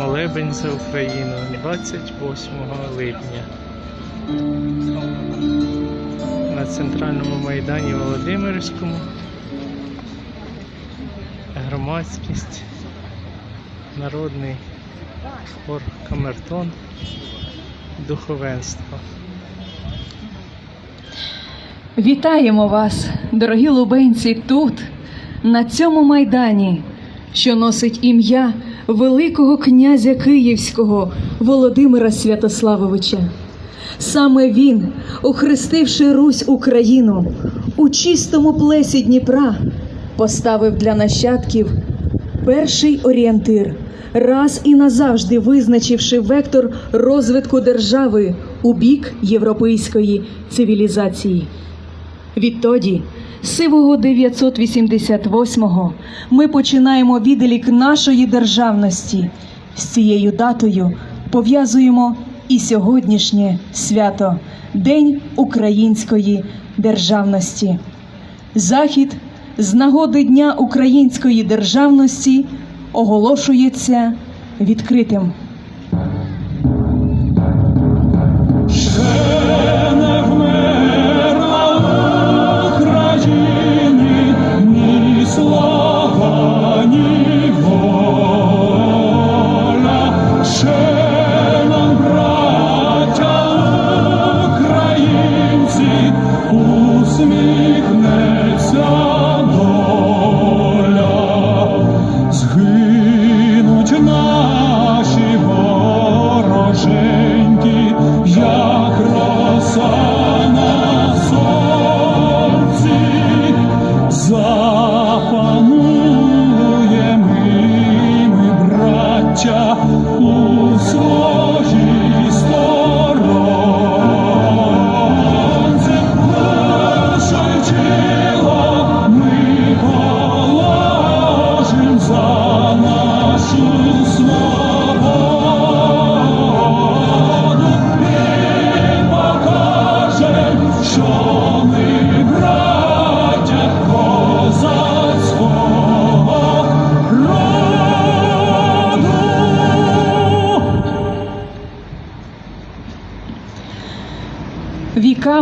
Молебень за Україну 28 липня. На центральному майдані Володимирському. Громадськість, народний хор Камертон, духовенство. Вітаємо вас, дорогі лубенці, тут, на цьому майдані, що носить ім'я Великого князя Київського Володимира Святославовича. Саме він, охрестивши Русь Україну у чистому плесі Дніпра, поставив для нащадків перший орієнтир, раз і назавжди визначивши вектор розвитку держави у бік європейської цивілізації. Відтоді, сивого 988-го, ми починаємо відлік нашої державності. З цією датою пов'язуємо і сьогоднішнє свято День української державності. Захід з нагоди Дня української державності оголошується відкритим.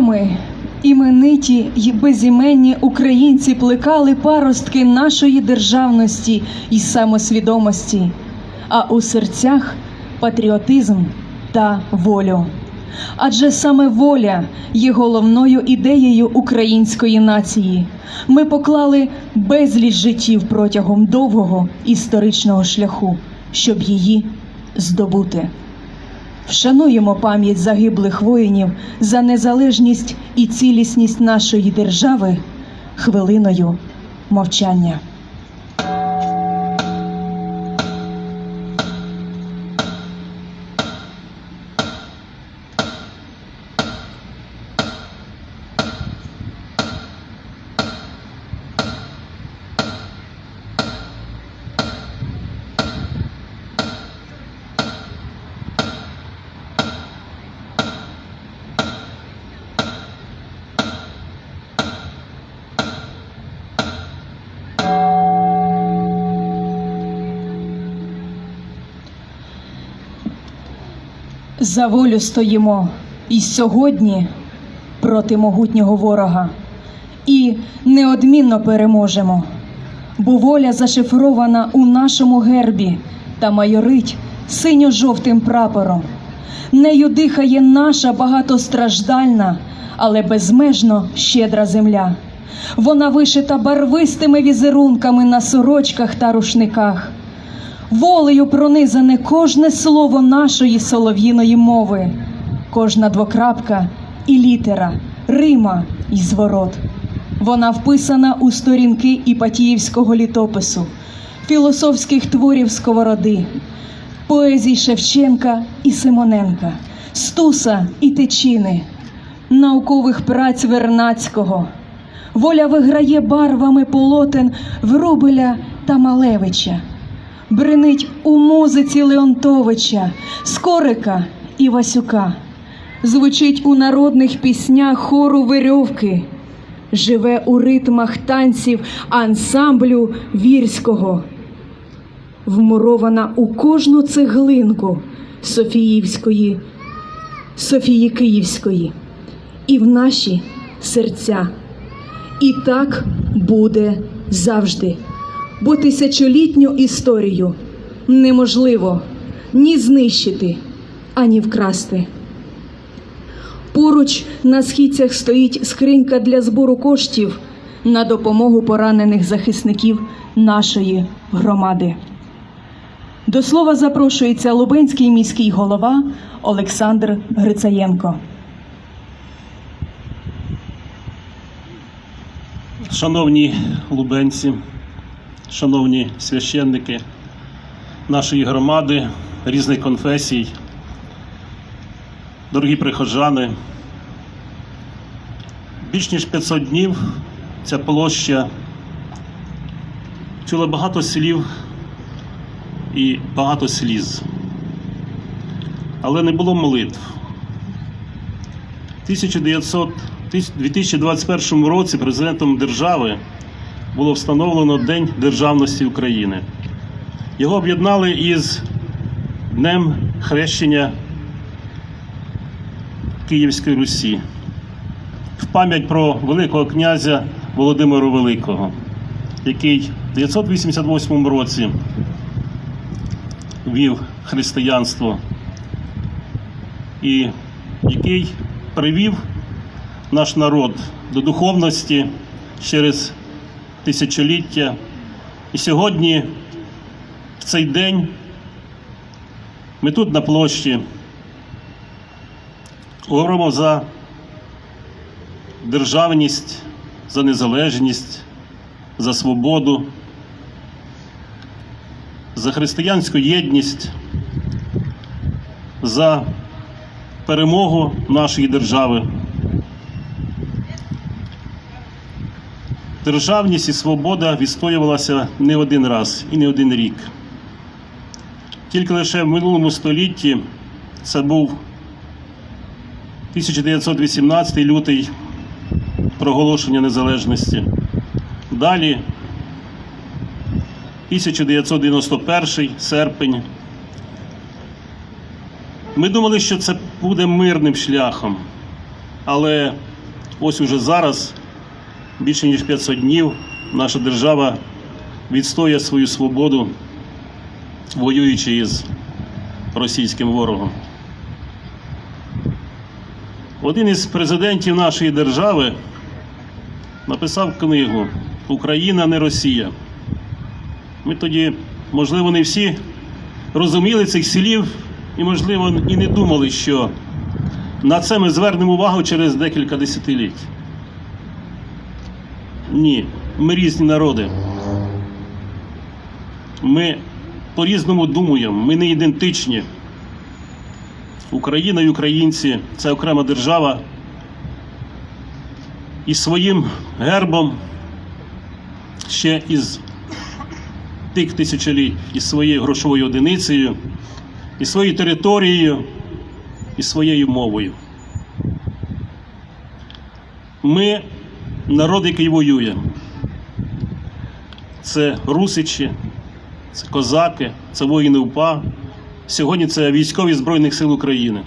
Віками імениті й безіменні українці плекали паростки нашої державності і самосвідомості, а у серцях патріотизм та волю. Адже саме воля є головною ідеєю української нації. Ми поклали безліч життів протягом довгого історичного шляху, щоб її здобути. Вшануємо пам'ять загиблих воїнів за незалежність і цілісність нашої держави хвилиною мовчання. За волю стоїмо і сьогодні проти могутнього ворога, і неодмінно переможемо, бо воля зашифрована у нашому гербі та майорить синьо-жовтим прапором. Нею дихає наша багатостраждальна, але безмежно щедра земля. Вона вишита барвистими візерунками на сорочках та рушниках волею пронизане кожне слово нашої солов'їної мови, кожна двокрапка і літера, рима і зворот. Вона вписана у сторінки Іпатіївського літопису, філософських творів Сковороди, поезій Шевченка і Симоненка, Стуса і Тичини, наукових праць Вернацького. Воля виграє барвами полотен Врубеля та Малевича бренить у музиці Леонтовича, Скорика і Васюка, звучить у народних піснях хору Верьовки, живе у ритмах танців ансамблю вірського. вмурована у кожну цеглинку Софіївської, Софії Київської і в наші серця. І так буде завжди, бо тисячолітню історію неможливо ні знищити, ані вкрасти. Поруч на східцях стоїть скринька для збору коштів на допомогу поранених захисників нашої громади. До слова запрошується Лубенський міський голова Олександр Грицаєнко. Шановні лубенці, шановні священники нашої громади, різних конфесій, дорогі прихожани, більш ніж 500 днів ця площа чула багато слів і багато сліз, але не було молитв. 1900 2021 році президентом держави було встановлено День Державності України. Його об'єднали із Днем Хрещення Київської Русі в пам'ять про Великого князя Володимира Великого, який в 988 році вів християнство і який привів наш народ до духовності через тисячоліття. І сьогодні, в цей день, ми тут на площі говоримо за державність, за незалежність, за свободу, за християнську єдність, за перемогу нашої держави. Державність і свобода відстоювалася не один раз і не один рік. Тільки лише в минулому столітті це був 1918 лютий проголошення незалежності. Далі 1991 серпень. Ми думали, що це буде мирним шляхом, але ось уже зараз більше ніж 500 днів наша держава відстоює свою свободу, воюючи із російським ворогом. Один із президентів нашої держави написав книгу Україна не Росія. Ми тоді, можливо, не всі розуміли цих слів і, можливо, і не думали, що на це ми звернемо увагу через декілька десятиліть. Ні, ми різні народи. Ми по-різному думаємо, ми не ідентичні. Україна і українці це окрема держава і своїм гербом ще із тих тисячоліть, із своєю грошовою одиницею, і своєю територією, і своєю мовою. Ми народ, який воює. Це русичі, це козаки, це воїни УПА. Сьогодні це військові Збройних сил України.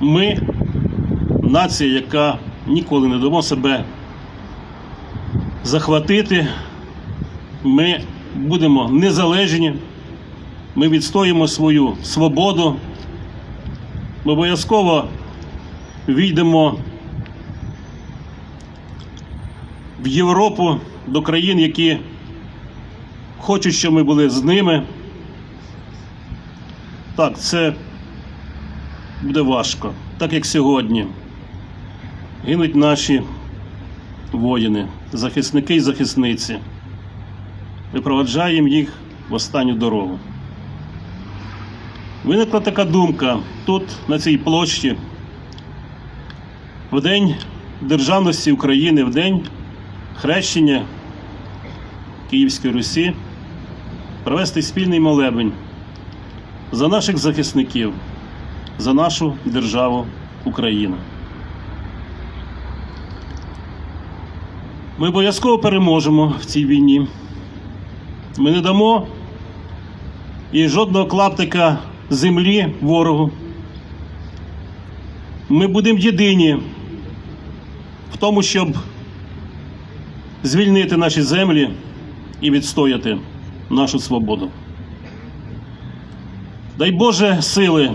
Ми нація, яка ніколи не дамо себе захватити. Ми будемо незалежні, ми відстоїмо свою свободу. Ми обов'язково війдемо в Європу до країн, які хочуть, щоб ми були з ними. Так, це буде важко, так як сьогодні. Гинуть наші воїни, захисники і захисниці. Ми проваджаємо їх в останню дорогу. Виникла така думка тут, на цій площі, в День Державності України, в День хрещення Київської Русі, провести спільний молебень за наших захисників, за нашу державу Україна. Ми обов'язково переможемо в цій війні. Ми не дамо і жодного клаптика землі ворогу. Ми будемо єдині в тому, щоб звільнити наші землі і відстояти нашу свободу. Дай Боже сили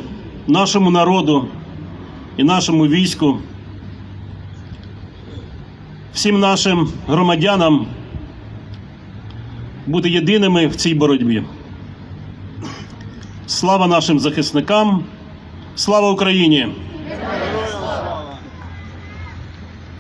нашому народу і нашому війську, всім нашим громадянам бути єдиними в цій боротьбі. Слава нашим захисникам, слава Україні!